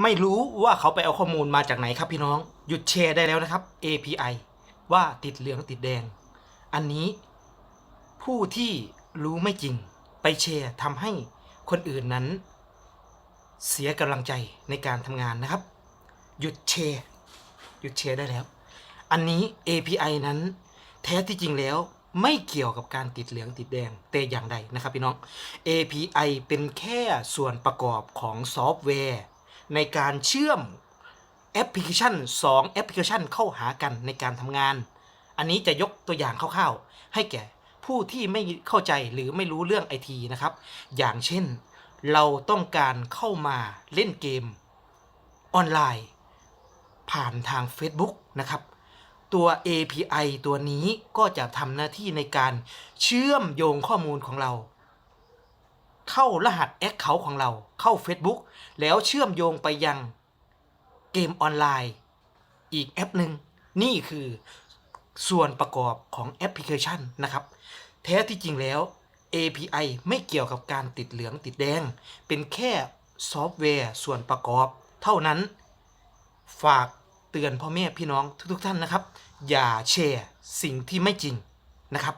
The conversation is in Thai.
ไม่รู้ว่าเขาไปเอาข้อมูลมาจากไหนครับพี่น้อง หยุดแชร์ได้แล้วนะครับ API ว่าติดเหลืองติดแดง อันนี้ผู้ที่รู้ไม่จริงไปแชร์ทำให้คนอื่นนั้น เสียกำลังใจในการทำงานนะครับ หยุดแชร์หยุดแชร์ได้แล้ว อันนี้ API นั้น แท้ที่จริงแล้วไม่เกี่ยวกับการติดเหลืองติดแดงแต่อย่างใดนะครับพี่น้อง API เป็นแค่ส่วนประกอบของซอฟต์แวร์ ในการเชื่อมแอปพลิเคชัน2แอปพลิเคชันเข้าหากันในการทำงาน อันนี้จะยกตัวอย่างคร่าวๆ ให้แก่ผู้ที่ไม่เข้าใจหรือไม่รู้เรื่องไอทีนะครับ อย่างเช่น เราต้องการเข้ามาเล่นเกมออนไลน์ ผ่านทาง Facebook นะครับ ตัว API ตัวนี้ก็จะทำหน้าที่ในการเชื่อมโยงข้อมูลของเรา เข้ารหัส Account ของเราเข้า Facebook แล้วเชื่อมโยงไปยังเกมออนไลน์ อีกแอปหนึ่งนี่คือส่วนประกอบของแอปพลิเคชันนะครับ แท้ที่จริงแล้ว API ไม่เกี่ยวกับการติดเหลืองติดแดง เป็นแค่ซอฟต์แวร์ส่วนประกอบ เท่านั้น ฝากเตือนพ่อแม่พี่น้องทุกๆท่านนะครับ อย่าแชร์สิ่งที่ไม่จริงนะครับ